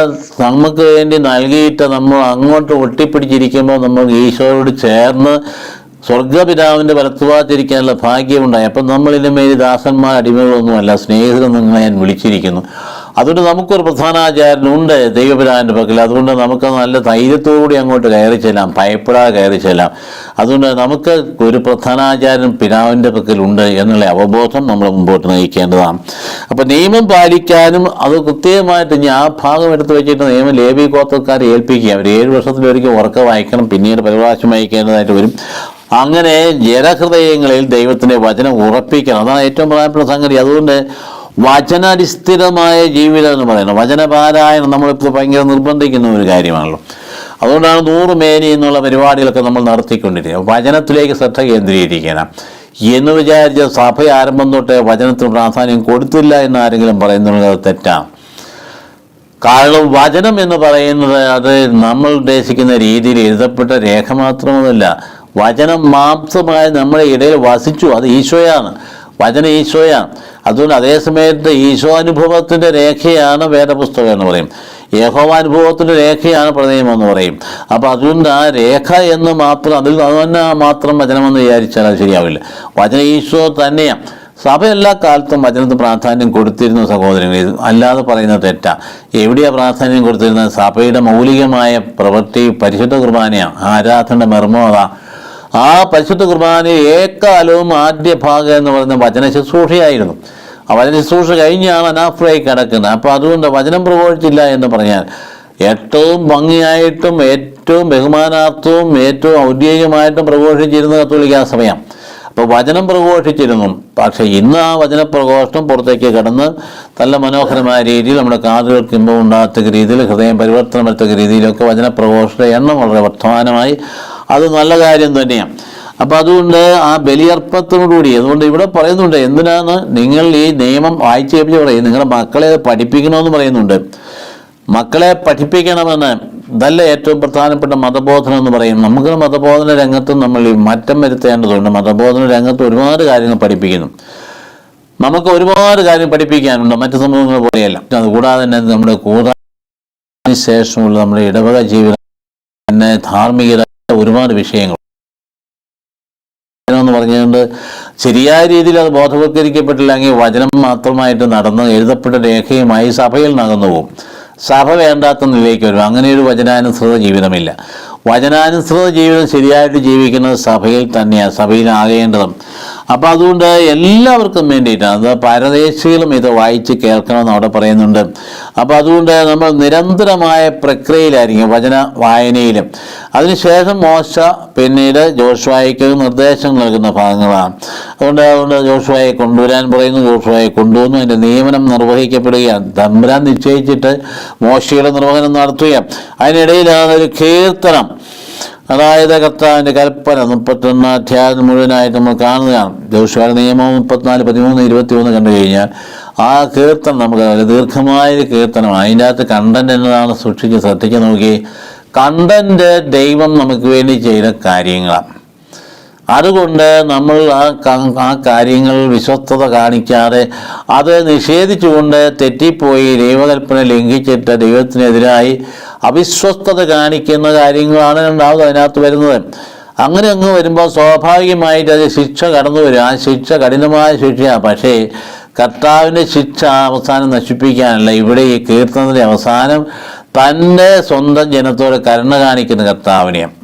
നമുക്ക് വേണ്ടി നൽകിയിട്ട് നമ്മൾ അങ്ങോട്ട് ഒട്ടിപ്പിടിച്ചിരിക്കുമ്പോൾ നമ്മൾ ഈശോയോട് ചേർന്ന് സ്വർഗപിതാവിന്റെ വലത്തുഭാഗത്തിരിക്കാനുള്ള ഭാഗ്യമുണ്ടായി. അപ്പം നമ്മളിതിന് മേൽ ദാസന്മാർ അടിമകളൊന്നുമല്ല. നിങ്ങളെ ഞാൻ വിളിച്ചിരിക്കുന്നു. അതുകൊണ്ട് നമുക്കൊരു പ്രധാനാചാര്യനുണ്ട് ദൈവപിതാവിന്റെ പക്കൽ. അതുകൊണ്ട് നമുക്ക് നല്ല ധൈര്യത്തോടുകൂടി അങ്ങോട്ട് കയറി ചെല്ലാം ഭയപ്പെടാതെ കയറി ചെല്ലാം. അതുകൊണ്ട് നമുക്ക് ഒരു പ്രധാനാചാര്യൻ പിതാവിന്റെ പക്കലുണ്ട് എന്നുള്ള അവബോധം നമ്മൾ മുമ്പോട്ട് നയിക്കേണ്ടതാണ്. അപ്പോൾ നിയമം പാലിക്കാനും അത് കൃത്യമായിട്ട് ഇനി ആ ഭാഗം എടുത്ത് വെച്ചിട്ട് നിയമം ലേബി ഗോത്രക്കാരെ ഏൽപ്പിക്കുക അവർ ഏഴ് വർഷത്തിലൊരിക്കൽ ഉറക്ക വായിക്കണം പിന്നീട് പരിപ്രാവശ്യം വായിക്കേണ്ടതായിട്ട് വരും. അങ്ങനെ ജനഹൃദയങ്ങളിൽ ദൈവത്തിന്റെ വചനം ഉറപ്പിക്കണം. അതാണ് ഏറ്റവും പ്രധാനപ്പെട്ട സംഗതി. അതുകൊണ്ട് വചനാടിസ്ഥിതമായ ജീവിതം എന്ന് പറയുന്നത്. വചനപാരായണം നമ്മളിപ്പോൾ ഭയങ്കര നിർബന്ധിക്കുന്ന ഒരു കാര്യമാണല്ലോ. അതുകൊണ്ടാണ് നൂറ് മേനി എന്നുള്ള പരിപാടികളൊക്കെ നമ്മൾ നടത്തിക്കൊണ്ടിരിക്കുന്നത്. വചനത്തിലേക്ക് ശ്രദ്ധ കേന്ദ്രീകരിക്കണം. എന്ന് വിചാരിച്ച സഭ ആരംഭം തൊട്ടേ വചനത്തിന് പ്രാധാന്യം കൊടുത്തില്ല എന്ന് ആരെങ്കിലും പറയുന്നത് തെറ്റാണ് കാരണം വചനം എന്ന് പറയുന്നത് അത് നമ്മൾ ഉദ്ദേശിക്കുന്ന രീതിയിൽ എഴുതപ്പെട്ട രേഖ മാത്രമല്ല. വചനം മാംസമായി നമ്മുടെ ഇടയിൽ വസിച്ചു. അത് ഈശോയാണ്. വചന ഈശോയാണ്. അതുകൊണ്ട് അതേ സമയത്ത് ഈശോ അനുഭവത്തിന്റെ രേഖയാണ് വേദപുസ്തകം എന്ന് പറയും. യഹോവാനുഭവത്തിന്റെ രേഖയാണ് പ്രണയം എന്ന് പറയും. അപ്പോൾ അതുകൊണ്ട് ആ രേഖ എന്ന് മാത്രം അതിൽ അത് തന്നെ മാത്രം വചനമെന്ന് വിചാരിച്ചാൽ അത് ശരിയാവില്ല. വചന ഈശോ തന്നെയാണ് സഭ എല്ലാ കാലത്തും വചനത്തിന് പ്രാധാന്യം കൊടുത്തിരുന്ന സഹോദരങ്ങൾ അല്ലാതെ പറയുന്ന തെറ്റാ. എവിടെയാണ് പ്രാധാന്യം കൊടുത്തിരുന്നത്? സഭയുടെ മൗലികമായ പ്രവൃത്തി പരിശുദ്ധ കുർബാനയാണ് ആരാധന മർമ്മം അതാ. ആ പരിശുദ്ധ കുർബാന ഏക്കാലവും ആദ്യ ഭാഗം എന്ന് പറയുന്ന വചന ശുശ്രൂഷയായിരുന്നു. ആ വചന ശുശ്രൂഷ കഴിഞ്ഞാണ് അനാഫ്രയായി കിടക്കുന്നത്. അപ്പോൾ അതുകൊണ്ട് വചനം പ്രബോധിച്ചില്ല എന്ന് പറഞ്ഞാൽ ഏറ്റവും ഭംഗിയായിട്ടും ഏറ്റവും ബഹുമാനാർത്ഥവും ഏറ്റവും ഔദ്യോഗികമായിട്ടും പ്രഘോഷിച്ചിരുന്നത് കത്തോലിക്ക സമയം അപ്പോൾ വചനം പ്രഘോഷിച്ചിരുന്നു പക്ഷേ ഇന്ന് ആ വചന പ്രഘോഷണം പുറത്തേക്ക് കടന്ന് നല്ല മനോഹരമായ രീതിയിൽ നമ്മുടെ കാതുകൾക്ക് ഇമ്പം ഉണ്ടാകത്തക്ക രീതിയിൽ ഹൃദയം പരിവർത്തനം വരത്തക്ക രീതിയിലൊക്കെ വചന എണ്ണം വളരെ വർത്തമാനമായി അത് നല്ല കാര്യം തന്നെയാണ് അപ്പം അതുകൊണ്ട് ആ ബലിയർപ്പത്തോടുകൂടി അതുകൊണ്ട് ഇവിടെ പറയുന്നുണ്ട് എന്തിനാണ് നിങ്ങൾ ഈ നിയമം വായിച്ചു കേൾപ്പിച്ച് പറയും നിങ്ങളുടെ മക്കളെ പഠിപ്പിക്കണമെന്ന് പറയുന്നുണ്ട്. മക്കളെ പഠിപ്പിക്കണമെന്ന് ഇതല്ല ഏറ്റവും പ്രധാനപ്പെട്ട മതബോധനം എന്ന് പറയും. നമുക്ക് മതബോധന രംഗത്തും നമ്മൾ ഈ മാറ്റം വരുത്തേണ്ടതുണ്ട്. മതബോധന രംഗത്ത് ഒരുപാട് കാര്യങ്ങൾ പഠിപ്പിക്കുന്നു. നമുക്ക് ഒരുപാട് കാര്യം പഠിപ്പിക്കാനുണ്ട് മറ്റു സമൂഹങ്ങൾ പോലെയല്ല. അതുകൂടാതെ തന്നെ നമ്മുടെ കൂടാ ശേഷമുള്ള നമ്മുടെ ഇടവക ജീവിതം പിന്നെ ധാർമ്മികത ഒരുപാട് വിഷയങ്ങൾ. എന്ന് പറഞ്ഞുകൊണ്ട് ശരിയായ രീതിയിൽ അത് ബോധവൽക്കരിക്കപ്പെട്ടില്ലെങ്കിൽ വചനം മാത്രമായിട്ട് നടന്ന് എഴുതപ്പെട്ട രേഖയുമായി സഭയിൽ നടന്നു പോകും സഭ വേണ്ടാത്ത നിലയിലേക്ക് വരും. അങ്ങനെ ഒരു വചനാനുസൃത ജീവിതമില്ല. വചനാനുസൃത ജീവിതം ശരിയായിട്ട് ജീവിക്കുന്നത് സഭയിൽ തന്നെയാണ് സഭയിലാകേണ്ടതും അപ്പോൾ അതുകൊണ്ട് എല്ലാവർക്കും വേണ്ടിയിട്ടാണ് അത് പരദേശികളും ഇത് വായിച്ച് കേൾക്കണമെന്ന് അവിടെ പറയുന്നുണ്ട്. അപ്പോൾ അതുകൊണ്ട് നമ്മൾ നിരന്തരമായ പ്രക്രിയയിലായിരിക്കും വചന വായനയിലും. അതിനുശേഷം മോശ പിന്നീട് ജോഷുവായിക്ക് നിർദ്ദേശം നൽകുന്ന ഭാഗങ്ങളാണ്. അതുകൊണ്ട് അതുകൊണ്ട് ജോഷുവായെ കൊണ്ടുവരാൻ പറയുന്നു ജോഷുവായെ കൊണ്ടുവന്നു. അതിന്റെ നിയമനം നിർവഹിക്കപ്പെടുകയാണ്. തമ്പുരാൻ നിശ്ചയിച്ചിട്ട് മോശയുടെ നിർവഹനം നടത്തുകയാണ്. അതിനിടയിലാണ് ഒരു കീർത്തനം. അതായത് കർത്താവിന്റെ കൽപ്പന മുപ്പത്തൊന്ന് അധ്യായം മുഴുവനായിട്ട് നമ്മൾ കാണുകയാണ്. ജോഷുവാരുടെ നിയമം മുപ്പത്തിനാല് പതിമൂന്ന് ഇരുപത്തി ഒന്ന് കണ്ടു കഴിഞ്ഞാൽ ആ കീർത്തനം നമുക്ക് ദീർഘമായൊരു ദീർഘമായ കീർത്തനം അതിന്റെ അകത്ത് കണ്ടന്റ് എന്നതാണ് സൂക്ഷിച്ച് ശ്രദ്ധിച്ച് നോക്കി. കണ്ടന്റ് ദൈവം നമുക്ക് വേണ്ടി ചെയ്ത കാര്യങ്ങളാണ്. അതുകൊണ്ട് നമ്മൾ ആ ആ കാര്യങ്ങൾ വിശ്വസ്തത കാണിക്കാതെ അത് നിഷേധിച്ചുകൊണ്ട് തെറ്റിപ്പോയി ദൈവകൽപ്പന ലംഘിച്ചിട്ട് ദൈവത്തിനെതിരായി അവിശ്വസ്തത കാണിക്കുന്ന കാര്യങ്ങളാണ് ഉണ്ടാവുന്നത് അതിനകത്ത് വരുന്നത്. അങ്ങനെ അങ്ങ് വരുമ്പോൾ സ്വാഭാവികമായിട്ട് അത് ശിക്ഷ കടന്നു വരും. ആ ശിക്ഷ കഠിനമായ ശിക്ഷയാണ്. പക്ഷേ കർത്താവിന്റെ ശിക്ഷ അവസാനം നശിപ്പിക്കാനല്ല. ഇവിടെ ഈ കീർത്തനത്തിന്റെ അവസാനം തന്റെ സ്വന്തം ജനത്തോട് കരുണ കാണിക്കുന്ന കർത്താവിനെയാണ്.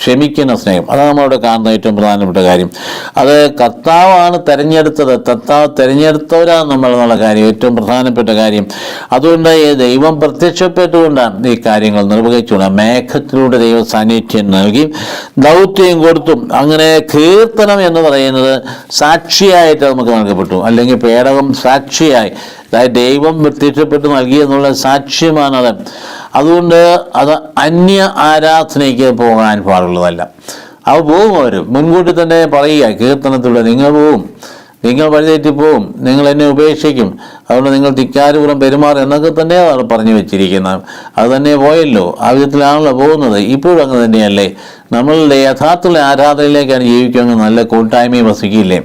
ക്ഷമിക്കുന്ന സ്നേഹം. അതാണ് നമ്മളിവിടെ കാണുന്ന ഏറ്റവും പ്രധാനപ്പെട്ട കാര്യം. അത് കർത്താവാണ് തിരഞ്ഞെടുത്തത്. കർത്താവ് തിരഞ്ഞെടുത്തവരാണ് നമ്മൾ എന്നുള്ള കാര്യം ഏറ്റവും പ്രധാനപ്പെട്ട കാര്യം. അതുകൊണ്ട് ഈ ദൈവം പ്രത്യക്ഷപ്പെട്ടുകൊണ്ടാണ് ഈ കാര്യങ്ങൾ നിർവഹിച്ചുകൊണ്ട് മേഘത്തിലൂടെ ദൈവ സാന്നിധ്യം നൽകി ദൗത്യം കൊടുത്തും. അങ്ങനെ കീർത്തനം എന്ന് പറയുന്നത് സാക്ഷിയായിട്ട് നമുക്ക് നൽകപ്പെട്ടു. അല്ലെങ്കിൽ പേടകം സാക്ഷിയായി. അതായത് ദൈവം പ്രത്യക്ഷപ്പെട്ട് നൽകി എന്നുള്ള സാക്ഷ്യമാണത്. അതുകൊണ്ട് അത് അന്യ ആരാധനയ്ക്ക് പോകാൻ പാടുള്ളതല്ല. അവ പോകും അവർ മുൻകൂട്ടി തന്നെ പറയുക കീർത്തനത്തിലൂടെ നിങ്ങൾ പോവും നിങ്ങൾ വഴിതെറ്റി പോവും നിങ്ങൾ എന്നെ ഉപേക്ഷിക്കും. അതുകൊണ്ട് നിങ്ങൾ ധിക്കാരപുരം പെരുമാറും എന്നൊക്കെ തന്നെയാണ് പറഞ്ഞു വെച്ചിരിക്കുന്നത് അത് തന്നെ പോയല്ലോ ആ വിധത്തിലാണല്ലോ പോകുന്നത്. ഇപ്പോഴും അങ്ങനെ തന്നെയല്ലേ? നമ്മളുടെ യഥാർത്ഥ ആരാധനയിലേക്കാണ് ജീവിക്കുമെങ്കിൽ നല്ല കൂട്ടായ്മയും വസിക്കില്ലേ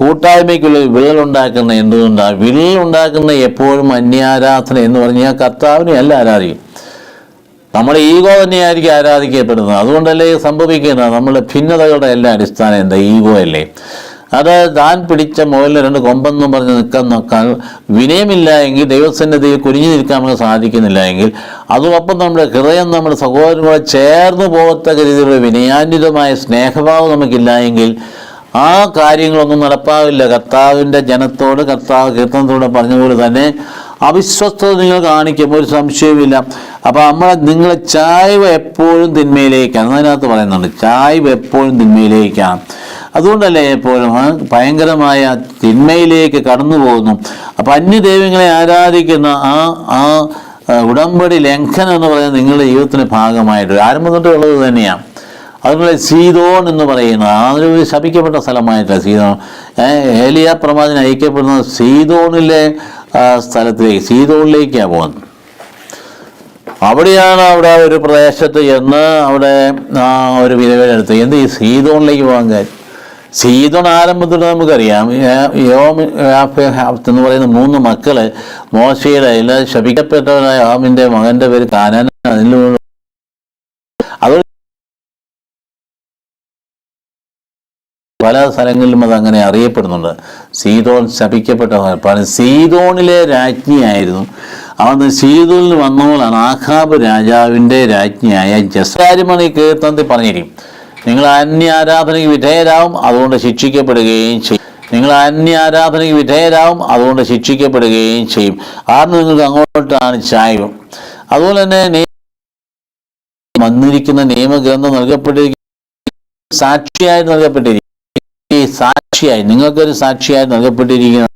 കൂട്ടായ്മയ്ക്കുള്ള വിള്ളലുണ്ടാക്കുന്ന എന്തുകൊണ്ടാണ് വിള്ളലുണ്ടാക്കുന്ന എപ്പോഴും അന്യാരാധന എന്ന് പറഞ്ഞാൽ കർത്താവിനെ അല്ല ആരാധിക്കും. നമ്മുടെ ഈഗോ തന്നെയായിരിക്കും ആരാധിക്കപ്പെടുന്നത്. അതുകൊണ്ടല്ലേ സംഭവിക്കുന്നത്? നമ്മുടെ ഭിന്നതകളുടെ എല്ലാ അടിസ്ഥാനം എന്താ? ഈഗോ അല്ലേ? അത് താൻ പിടിച്ച മുകളിൽ രണ്ട് കൊമ്പെന്നും പറഞ്ഞ് നിൽക്കാൻ നോക്കാൻ വിനയമില്ല എങ്കിൽ ദൈവസന്നിധിയിൽ കുനിഞ്ഞു നിൽക്കാൻ നമുക്ക് സാധിക്കുന്നില്ല എങ്കിൽ. അതോടൊപ്പം നമ്മുടെ ഹൃദയം നമ്മുടെ സഹോദരങ്ങളെ ചേർന്ന് പോകത്തക്ക രീതിയിലുള്ള വിനയാന്വിതമായ സ്നേഹഭാവം നമുക്കില്ല എങ്കിൽ ആ കാര്യങ്ങളൊന്നും നടപ്പാവില്ല. കർത്താവിന്റെ ജനത്തോട് കർത്താവ് കീർത്തനത്തോട് പറഞ്ഞതുപോലെ തന്നെ അവിശ്വസ്തത നിങ്ങൾ കാണിക്കുമ്പോൾ ഒരു സംശയവുമില്ല. അപ്പോൾ നമ്മളെ നിങ്ങളെ ചായ്വ് എപ്പോഴും തിന്മയിലേക്കാണ്. അതിനകത്ത് പറയുന്നുണ്ട് ചായ്വ് എപ്പോഴും തിന്മയിലേക്കാണ്. അതുകൊണ്ടല്ലേ എപ്പോഴും ഭയങ്കരമായ തിന്മയിലേക്ക് കടന്നു പോകുന്നു. അപ്പം അന്യദൈവങ്ങളെ ആരാധിക്കുന്ന ആ ആ ഉടമ്പടി ലംഘനം എന്ന് പറയുന്നത് നിങ്ങളുടെ ജീവിതത്തിന് ഭാഗമായിട്ട് ആരംഭം തൊട്ടുള്ളത് തന്നെയാണ്. അതുപോലെ സീതോൺ എന്ന് പറയുന്നത് അതൊരു ശപിക്കപ്പെട്ട സ്ഥലമായിട്ടാണ് സീതോൺ ഏലിയ പ്രമാദിന് അയക്കപ്പെടുന്ന സീതോണിലെ സ്ഥലത്തിലേക്ക് സീതോണിലേക്കാണ് പോകുന്നത്. അവിടെയാണ് അവിടെ ഒരു പ്രദേശത്ത് ചെന്ന് അവിടെ ഒരു വിധവയുടെ അടുത്ത്. എന്ത് ഈ സീതോണിലേക്ക് പോകാൻ കാര്യം? സീതോൺ ആരംഭത്തിൽ നമുക്കറിയാം. യോം എന്ന് പറയുന്ന മൂന്ന് മക്കൾ മോശയുടെ അതിൽ ശപിക്കപ്പെട്ടവനായ യോമിന്റെ മകന്റെ പേര് കാനന അതിലൂടെ അത് പല സ്ഥലങ്ങളിലും അത് അങ്ങനെ അറിയപ്പെടുന്നുണ്ട്. സീതോൺ ശപിക്കപ്പെട്ട സീതോണിലെ രാജ്ഞിയായിരുന്നു. അവന്ന് സീതോണിൽ വന്നപ്പോഴാണ് ആഖാബ് രാജാവിന്റെ രാജ്ഞിയായ ജസാരിമണി കീർത്തന്തി പറഞ്ഞിരിക്കും. നിങ്ങൾ അന്യ ആരാധനയ്ക്ക് വിധേയരാവും അതുകൊണ്ട് ശിക്ഷിക്കപ്പെടുകയും ചെയ്യും. നിങ്ങൾ അന്യ ആരാധനയ്ക്ക് വിധേയരാവും അതുകൊണ്ട് ശിക്ഷിക്കപ്പെടുകയും ചെയ്യും. കാരണം നിങ്ങൾക്ക് അങ്ങോട്ടാണ് ചായവും. അതുപോലെ തന്നെ വന്നിരിക്കുന്ന നിയമഗ്രന്ഥം നൽകപ്പെട്ടിരിക്കുന്ന. സാക്ഷിയായി നൽകപ്പെട്ടിരിക്കും സാക്ഷിയായി നിങ്ങൾക്കൊരു സാക്ഷിയായി നൽകപ്പെട്ടിരിക്കുന്ന.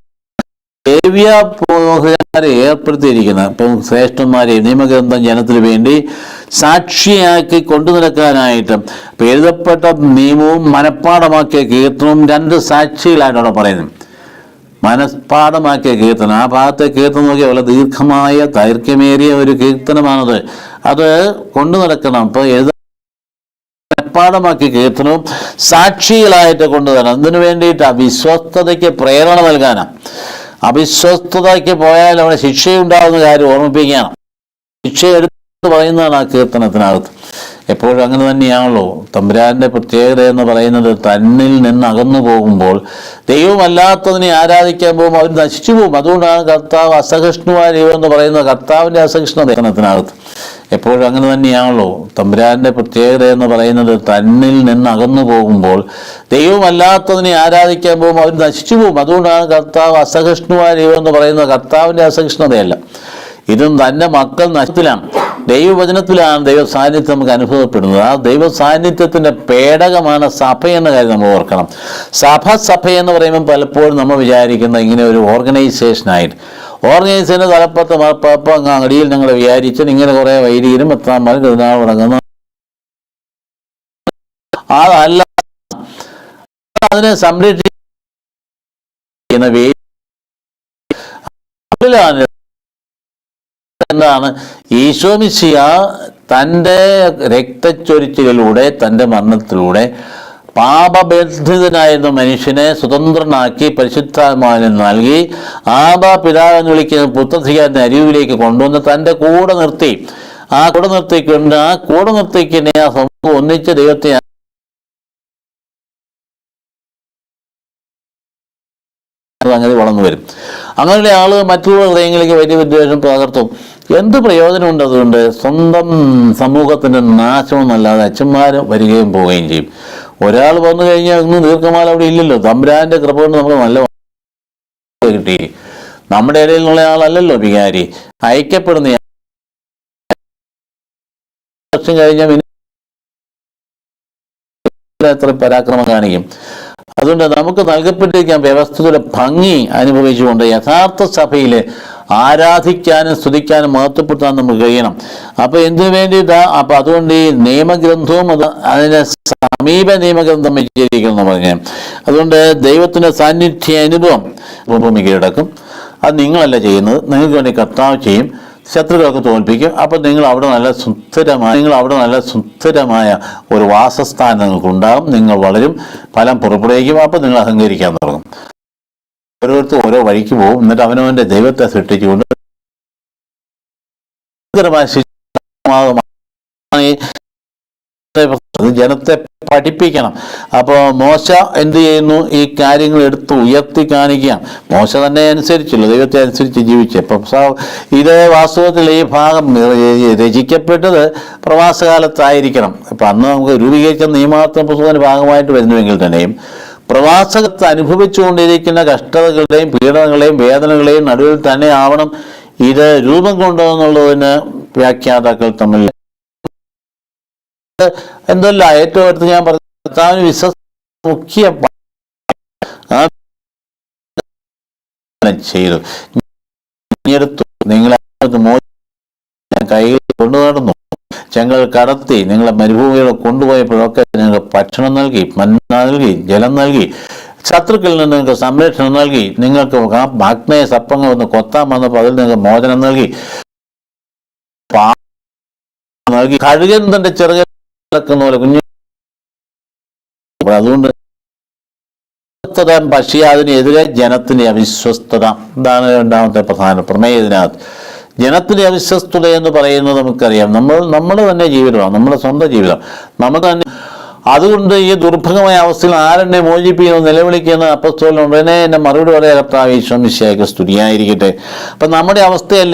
ദേവ്യ പുരോഹിതന്മാരെ ഏർപ്പെടുത്തിയിരിക്കുന്ന ഇപ്പം ശ്രേഷ്ഠന്മാരെ നിയമഗ്രന്ഥം ജനത്തിന് വേണ്ടി സാക്ഷിയാക്കി കൊണ്ടു നടക്കാനായിട്ട് എഴുതപ്പെട്ട നിയമവും മനഃപ്പാടമാക്കിയ കീർത്തനവും രണ്ട് സാക്ഷികളായിട്ടാണ് പറയുന്നത്. മനഃപ്പാടമാക്കിയ കീർത്തനം ആ ഭാഗത്തെ കീർത്തനം നോക്കിയ വളരെ ദീർഘമായ ദൈർഘ്യമേറിയ ഒരു കീർത്തനമാണത്. അത് കൊണ്ടു നടക്കണം അപ്പോൾ എഴുത മനഃപ്പാടമാക്കി കീർത്തനവും സാക്ഷികളായിട്ട് കൊണ്ടുവരണം. അതിനു വേണ്ടിയിട്ട് വിശ്വസ്തതയ്ക്ക് പ്രേരണ നൽകാനാണ്. അവിശ്വസ്തതയ്ക്ക് പോയാൽ അവിടെ ശിക്ഷയുണ്ടാകുന്ന കാര്യം ഓർമ്മിപ്പിക്കുകയാണ്. ശിക്ഷ എടുത്ത് പറയുന്നതാണ് ആ കീർത്തനത്തിനകത്ത്. എപ്പോഴും അങ്ങനെ തന്നെയാണല്ലോ. തമ്പുരാന്റെ പ്രത്യേകത എന്ന് പറയുന്നത് തന്നിൽ നിന്ന് അകന്നു പോകുമ്പോൾ ദൈവമല്ലാത്തതിനെ ആരാധിക്കാൻ പോകുമ്പോൾ അവർ നശിച്ചു പോകും. അതുകൊണ്ടാണ് കർത്താവ് അസഹിഷ്ണുവായ ദൈവം എന്ന് പറയുന്നത് കർത്താവിന്റെ അസഹിഷ്ണുത കീർത്തനത്തിനകത്ത്. എപ്പോഴും അങ്ങനെ തന്നെയാണല്ലോ. തമ്പുരാന്റെ പ്രത്യേകത എന്ന് പറയുന്നത് തന്നിൽ നിന്ന് അകന്നു പോകുമ്പോൾ ദൈവമല്ലാത്തതിനെ ആരാധിക്കാൻ പോകുമ്പോൾ അവർ നശിച്ചു പോകും. അതുകൊണ്ടാണ് കർത്താവ് അസഹിഷ്ണുവായ ദൈവം എന്ന് പറയുന്നത്. കർത്താവിന്റെ അസഹിഷ്ണുതയല്ല. ഇതും തന്റെ മക്കൾ നഷ്ടത്തിലാണ് ദൈവവചനത്തിലാണ് ദൈവ സാന്നിധ്യം നമുക്ക് അനുഭവപ്പെടുന്നത്. ആ ദൈവ സാന്നിധ്യത്തിന്റെ പേടകമാണ് സഭ എന്ന കാര്യം നമ്മൾ ഓർക്കണം. സഭ സഭ എന്ന് പറയുമ്പോൾ പലപ്പോഴും നമ്മൾ വിചാരിക്കുന്ന ഇങ്ങനെ ഒരു ഓർഗനൈസേഷനായിട്ട് ഓർഗനൈസേഷന്റെ തലപ്പത്ത് അങ്ങ് അടിയിൽ ഞങ്ങൾ വിചാരിച്ചു ഇങ്ങനെ കുറേ വൈദികരും എത്താമാരും തിരുനാൾ തുടങ്ങുന്ന അതല്ല അതിനെ സംരക്ഷിക്കുന്ന എന്താണ് ഈശോമിശിയ തന്റെ രക്തച്ചൊരിച്ചിലൂടെ തന്റെ മരണത്തിലൂടെ പാപബന്ധിതനായിരുന്ന മനുഷ്യനെ സ്വതന്ത്രനാക്കി പരിശുദ്ധാത്മാവിനെ നൽകി ആബ പിതാവ് എന്ന് വിളിക്കുന്ന പുത്രധികാരന്റെ അരിവിലേക്ക് കൊണ്ടുവന്ന് തന്റെ കൂടെ നിർത്തി. ആ കൂടെ നിർത്തിക്കൊണ്ട് ആ കൂടെ നിർത്തിക്കുന്ന ആ സമൂഹം ഒന്നിച്ച ദൈവത്തെ അങ്ങനെ വളർന്നു വരും. അങ്ങനെയുള്ള ആൾ മറ്റുള്ള ഹൃദയങ്ങളിലേക്ക് വലിയ വിദ്വേഷം പകർത്തും. എന്ത് പ്രയോജനമുണ്ട് അതുകൊണ്ട് സ്വന്തം സമൂഹത്തിന്റെ നാശമെന്നല്ലാതെ അച്ഛന്മാർ വരികയും പോവുകയും ചെയ്യും. ഒരാൾ വന്നു കഴിഞ്ഞാൽ ഇന്ന് ദീർഘമാല അവിടെ ഇല്ലല്ലോ. തമ്പുരാന്റെ കൃപ കൊണ്ട് നമുക്ക് നല്ല കിട്ടി. നമ്മുടെ ഇടയിൽ നിന്നുള്ള ആളല്ലല്ലോ വികാരി. അയക്കപ്പെടുന്ന വർഷം കഴിഞ്ഞാൽ എത്ര പരാക്രമം കാണിക്കും. അതുകൊണ്ട് നമുക്ക് നൽകപ്പെട്ടിരിക്കാൻ വ്യവസ്ഥയുടെ ഭംഗി അനുഭവിച്ചുകൊണ്ട് യഥാർത്ഥ സഭയിൽ ആരാധിക്കാനും സ്തുതിക്കാനും മഹത്വപ്പെടുത്താൻ നമുക്ക് കഴിയണം. അപ്പൊ എന്തിനു വേണ്ടിയിട്ടാണ് അപ്പൊ അതുകൊണ്ട് ഈ നിയമഗ്രന്ഥവും അത് അതിനെ സമീപ നിയമഗ്രന്ഥം വെച്ചിരിക്കുന്നു പറഞ്ഞു. അതുകൊണ്ട് ദൈവത്തിന്റെ സാന്നിധ്യ അനുഭവം ഭൂമി കീഴടക്കും അത് നിങ്ങളല്ല ചെയ്യുന്നത്. നിങ്ങൾക്ക് വേണ്ടി കർത്താവ് ചെയ്യും. ശത്രുക്കളൊക്കെ തോൽപ്പിക്കും. അപ്പോൾ നിങ്ങൾ അവിടെ നല്ല സുസ്ഥിരമായ നിങ്ങൾ അവിടെ നല്ല സുസ്ഥിരമായ ഒരു വാസസ്ഥാനം നിങ്ങൾക്ക് ഉണ്ടാകും നിങ്ങൾ വളരും ഫലം പുറപ്പെടുവിക്കും. അപ്പോൾ നിങ്ങൾ അഹങ്കരിക്കാൻ തുടങ്ങും ഓരോരുത്തരും ഓരോ വഴിക്ക് പോകും. എന്നിട്ട് അവനവന്റെ ദൈവത്തെ സൃഷ്ടിച്ചുകൊണ്ട് ജനത്തെ പഠിപ്പിക്കണം. അപ്പോൾ മോശ എന്ത് ചെയ്യുന്നു? ഈ കാര്യങ്ങൾ എടുത്ത് ഉയർത്തി കാണിക്കുക മോശ തന്നെ അനുസരിച്ചില്ല ദൈവത്തെ അനുസരിച്ച് ജീവിച്ചു. അപ്പം ഇതേ വാസ്തവത്തിൽ ഈ ഭാഗം രചിക്കപ്പെട്ടത് പ്രവാസകാലത്തായിരിക്കണം. അപ്പം അന്ന് നമുക്ക് രൂപീകരിച്ച നിയമാത്മ പുസ്തകത്തിന്റെ ഭാഗമായിട്ട് വരുന്നുവെങ്കിൽ തന്നെയും പ്രവാസകത്ത് അനുഭവിച്ചുകൊണ്ടിരിക്കുന്ന കഷ്ടതകളുടെയും പീഡനങ്ങളെയും വേദനകളെയും നടുവിൽ തന്നെ ആവണം ഇത് രൂപം കൊണ്ടുവന്നുള്ളതിന് വ്യാഖ്യാതാക്കൾ തമ്മിൽ. എന്തല്ല ഏറ്റവും അടുത്ത് ഞാൻ പറഞ്ഞു കർത്താവിന് മുഖ്യ ചെയ്തു. നിങ്ങളെ കൈ കൊണ്ടു നടന്നു. ഞങ്ങൾ കടത്തി നിങ്ങളെ മരുഭൂമിയിൽ കൊണ്ടുപോയപ്പോഴൊക്കെ നിങ്ങൾക്ക് ഭക്ഷണം നൽകി മന്ന നൽകി ജലം നൽകി ശത്രുക്കളിൽ നിന്ന് നിങ്ങൾക്ക് സംരക്ഷണം നൽകി നിങ്ങൾക്ക് ആ അഗ്നയ സർപ്പങ്ങൾ ഒന്ന് കൊത്താൻ വന്നപ്പോൾ അതിൽ നിങ്ങൾക്ക് മോചനം നൽകി. നൽകി. കഴുകൻ തന്റെ പോലെ കുഞ്ഞു അതുകൊണ്ട് പക്ഷേ അതിനെതിരെ ജനത്തിന്റെ അവിശ്വസ്തത. ഇതാണ് രണ്ടാമത്തെ പ്രധാന പ്രമേയം ജനത്തിന്റെ അവിശ്വസ്തത എന്ന് പറയുന്നത് നമുക്കറിയാം. നമ്മൾ നമ്മൾ തന്നെ ജീവിതമാണ്. നമ്മുടെ സ്വന്തം ജീവിതം. നമുക്ക് തന്നെ അതുകൊണ്ട് ഈ ദുർഭഗമായ അവസ്ഥയിൽ ആരെന്നെ മോചിപ്പിക്കുന്നു നിലവിളിക്കുന്ന അപ്പസ്തോലുണ്ട് ഉടനെ എന്നെ മറുപടി പറയാൻ പ്രാവശ്യം വിശ്വാസ സ്തുതിയായിരിക്കട്ടെ. അപ്പം നമ്മുടെ അവസ്ഥയല്ലേ?